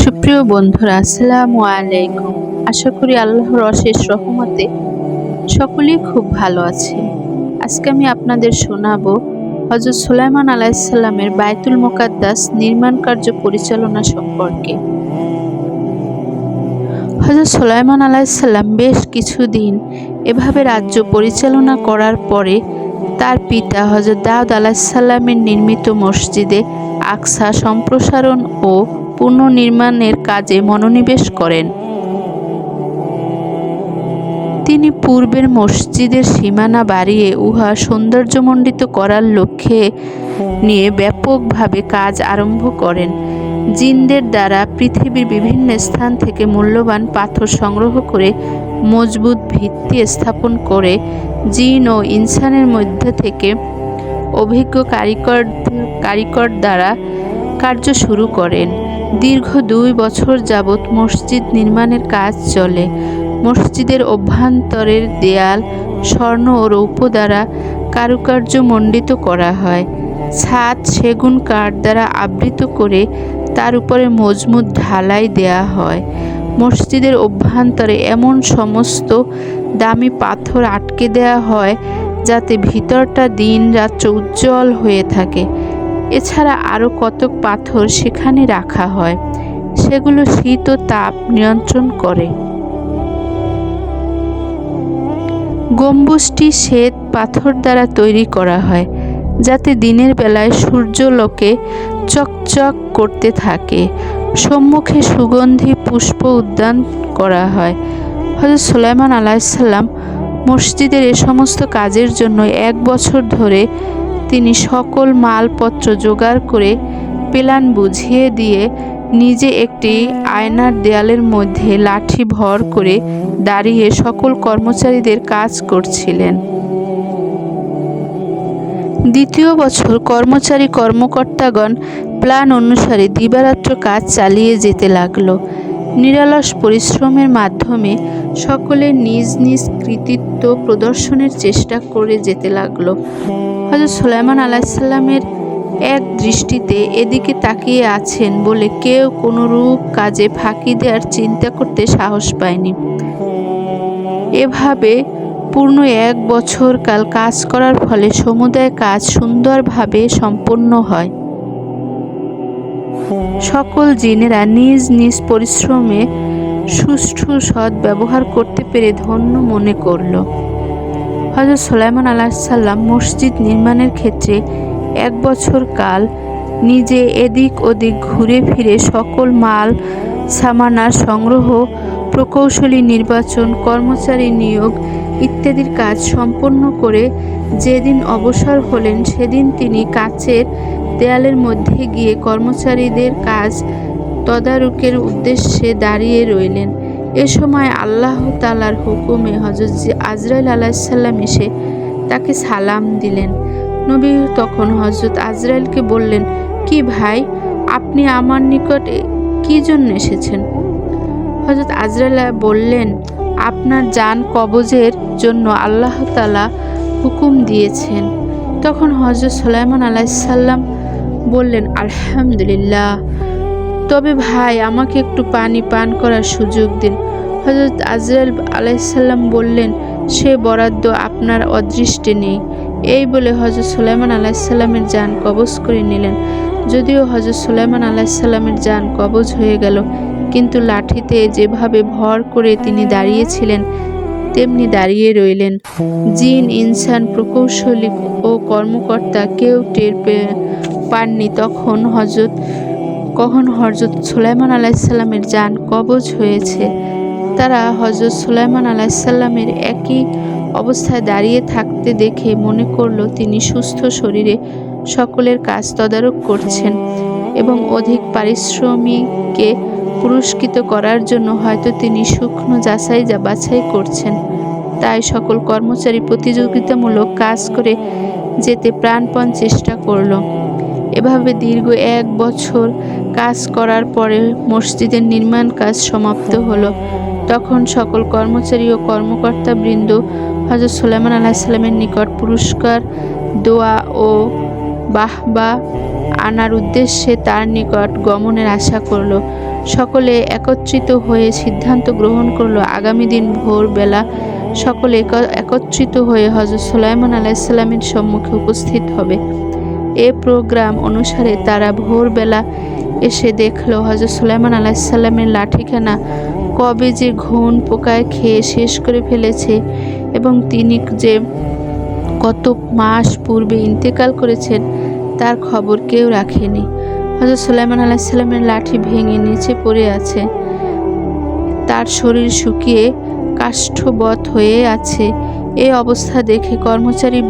সুপ্রিয় বন্ধুরা, আসসালামু আলাইকুম। আশা করি আল্লাহর অশেষ রহমতে সকলেই খুব ভালো আছে। আজকে আমি আপনাদের শোনাবো হজরত সুলাইমান আলাইসাল্লামের বায়তুল মোকাদ্দাস নির্মাণ কার্য পরিচালনা সম্পর্কে। হজরত সুলাইমান আলাইসাল্লাম বেশ কিছুদিন এভাবে রাজ্য পরিচালনা করার পরে তার পিতা হজরত দাউদ আলাহিসাল্লামের নির্মিত মসজিদে আকসা সম্প্রসারণ ও পুনর্নির্মাণের কাজে মনোনিবেশ করেন। তিনি পূর্বের মসজিদের সীমানা বাড়িয়ে উহা সৌন্দর্যমণ্ডিত করার লক্ষ্যে নিয়ে ব্যাপকভাবে কাজ আরম্ভ করেন। জিনদের দ্বারা পৃথিবীর বিভিন্ন স্থান থেকে মূল্যবান পাথর সংগ্রহ করে মজবুত ভিত্তি স্থাপন করে জিন ও ইনসানের মধ্যে থেকে অভিজ্ঞ কারিকর কারিকর দ্বারা কার্য শুরু করেন। দীর্ঘ দুই বছর যাবৎ মসজিদ নির্মাণের কাজ চলে। মসজিদের অভ্যন্তরের দেয়াল, স্বর্ণ ও রৌপ্য দ্বারা কারুকার্য মণ্ডিত করা হয়। ছাদ, সেগুন, কাঠ দ্বারা আবৃত করে তার উপরে মজবুত ঢালাই দেয়া হয়। মসজিদের অভ্যন্তরে এমন সমস্ত দামি পাথর আটকে দেয়া হয় যাতে ভিতরটা দিন রাত্র উজ্জ্বল হয়ে থাকে। এছাড়া আরও কতক পাথর সেখানে রাখা হয়। সেগুলো শীত ও তাপ নিয়ন্ত্রণ করে। গম্বুজটি শ্বেত পাথর দ্বারা তৈরি করা হয়, যাতে দিনের বেলায় সূর্যলোকে চকচক করতে থাকে। সম্মুখে সুগন্ধি পুষ্প উদ্যান করা হয়। হজরত সুলাইমান আলাইসাল্লাম মসজিদের এ সমস্ত কাজের জন্য এক বছর ধরে তিনি সকল মালপত্র জোগাড় করে প্ল্যান বুঝিয়ে দিয়ে নিজে একটি আয়নার দেয়ালের মধ্যে লাঠি ভর করে দাঁড়িয়ে সকল কর্মচারীদের কাজ করছিলেন। দ্বিতীয় বছর কর্মচারী কর্মকর্তাগণ প্ল্যান অনুসারে দিবারাত্র কাজ চালিয়ে যেতে লাগল। নিরালস পরিশ্রমের মাধ্যমে সকলে নিজ নিজ কৃতিত্ব প্রদর্শনের চেষ্টা করে যেতে লাগল। হজরত সুলাইমান আলাহিসাল্লামের এক দৃষ্টিতে এদিকে তাকিয়ে আছেন বলে কেউ কোনো রূপ কাজে ফাঁকি দেওয়ার চিন্তা করতে সাহস পায়নি। এভাবে পূর্ণ এক বছর কাল কাজ করার ফলে সমুদায় কাজ সুন্দরভাবে সম্পন্ন হয়। সকল জিনেরা নিজ নিজ পরিশ্রমে সুষ্ঠু সৎ ব্যবহার করতে পেরে ধন্য মনে করল। হজরত সোলাইমান আলাহিসাল্লাম মসজিদ নির্মাণের ক্ষেত্রে এক বছর কাল নিজে এদিক ওদিক ঘুরে ফিরে সকল মাল, সামানার সংগ্রহ প্রকৌশলী নির্বাচন, কর্মচারী নিয়োগ ইত্যাদির কাজ সম্পন্ন করে যেদিন অবসর হলেন সেদিন তিনি কাচের দেয়ালের মধ্যে গিয়ে কর্মচারীদের কাজ তদারুকের উদ্দেশ্যে দাঁড়িয়ে রইলেন। এ সময় আল্লাহ তালার হুকুমে হজরত আজরাইল আলাহিসাল্লাম এসে তাকে সালাম দিলেন। নবী তখন হজরত আজরাইলকে বললেন, কি ভাই, আপনি আমার নিকটে কি জন্য এসেছেন? হজরত আজরাইল বললেন, আপনার যান কবজের জন্য আল্লাহ তালা হুকুম দিয়েছেন। তখন হজরত সোলাইমান আলাইসাল্লাম বললেন, আলহামদুলিল্লাহ। তবে ভাই, আমাকে একটু পানি পান করার সুযোগ দিন। হজরত আজরাইল আলাইসাল্লাম বললেন, সে বরাদ্দ আপনার অদৃষ্টে নেই। এই বলে হজরত সুলাইমান আলাইসাল্লামের যান কবজ করে নিলেন। যদিও হজরত সুলাইমান আলাইসাল্লামের যান কবজ হয়ে গেল কিন্তু লাঠিতে যেভাবে ভর করে তিনি দাঁড়িয়েছিলেন, তেমনি দাঁড়িয়ে রইলেন। জিন, ইনসান, প্রকৌশলী ও কর্মকর্তা কেউ টের পাননি। তখন হজরত কখন হজরত সুলাইমান আলাইসাল্লামের যান কবজ হয়েছে, তারা হজরত সুলাইমান আলাইসাল্লামের একই অবস্থায় দাঁড়িয়ে থাকতে দেখে মনে করল তিনি সুস্থ শরীরে সকলের কাজ তদারক করছেন এবং অধিক পারিশ্রমিককে পুরস্কৃত করার জন্য হয়তো তিনি শুকনো যাচাই যা বাছাই করছেন। তাই সকল কর্মচারী প্রতিযোগিতামূলক কাজ করে যেতে প্রাণপণ চেষ্টা করল। এভাবে দীর্ঘ এক বছর কাজ করার পরে মসজিদের নির্মাণ কাজ সমাপ্ত হলো। তখন সকল কর্মচারী ও কর্মকর্তা বৃন্দ হজরত সুলাইমান আলাহিসাল্লামের নিকট পুরস্কার, দোয়া ও বাহবা আনার উদ্দেশ্যে তার নিকট গমনের আশা করল। সকলে একত্রিত হয়ে সিদ্ধান্ত গ্রহণ করল। আগামী দিন ভোরবেলা সকলে একত্রিত হয়ে হজরত সুলাইমান আলাইসাল্লামের সম্মুখে উপস্থিত হবে। এ প্রোগ্রাম অনুসারে তারা ভোরবেলা এসে দেখল হজরত সুলাইমান আলাইসাল্লামের লাঠিখানা কবে যে ঘুণ পোকায় খেয়ে শেষ করে ফেলেছে এবং তিনি যে কত মাস পূর্বে ইন্তেকাল করেছেন, তার খবর কেউ রাখেনি। হজরত সুলাইমান আলাইসাল্লামের লাঠি ভেঙে নিচে পড়ে আছে। তার শরীর শুকিয়ে কাষ্ঠবধ হয়ে আছে। এই অবস্থা দেখে কর্মচারী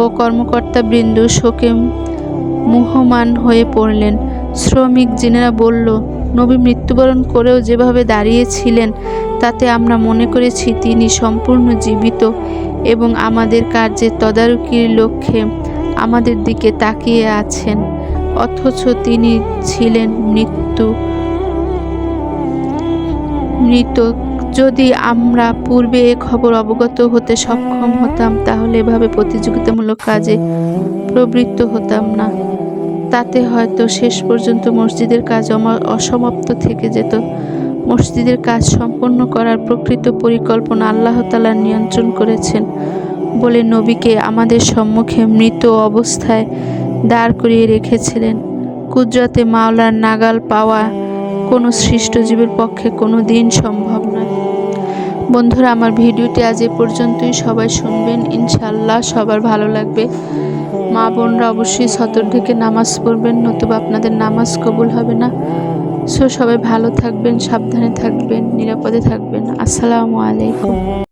ও কর্মকর্তা বৃন্দ শোকে মুহমান হয়ে পড়লেন। শ্রমিক জিনেরা বলল, নবী মৃত্যুবরণ করেও যেভাবে দাঁড়িয়েছিলেন, তাতে আমরা মনে করেছি তিনি সম্পূর্ণ জীবিত এবং আমাদের কার্যের তদারকির লক্ষ্যে আমাদের দিকে তাকিয়ে আছেন। অথচ তিনি ছিলেন মৃত্যু। মৃত যদি আমরা পূর্বে এ খবর অবগত হতে সক্ষম হতাম, তাহলে এভাবে প্রতিযোগিতামূলক কাজে প্রবৃত্ত হতাম না। তাতে হয়তো শেষ পর্যন্ত মসজিদের কাজ অসমাপ্ত থেকে যেত। মসজিদের কাজ সম্পন্ন করার প্রকৃত পরিকল্পনা আল্লাহ তালা নিয়ন্ত্রণ করেছেন বলে নবীকে আমাদের সম্মুখে মৃত অবস্থায় দাঁড় করিয়ে রেখেছিলেন। কুদরতে মাওলার নাগাল পাওয়া কোনো সৃষ্ট জীবের পক্ষে কোনো দিন সম্ভব নয়। বন্ধুরা, আমার ভিডিওটি আজ এ পর্যন্তই। সবাই শুনবেন। ইনশাল্লাহ সবার ভালো লাগবে। মা বোনরা অবশ্যই সতর ঢেকে নামাজ পড়বেন, নতুবা আপনাদের নামাজ কবুল হবে না। সো সবাই ভালো থাকবেন, সাবধানে থাকবেন, নিরাপদে থাকবেন। আসসালামু আলাইকুম।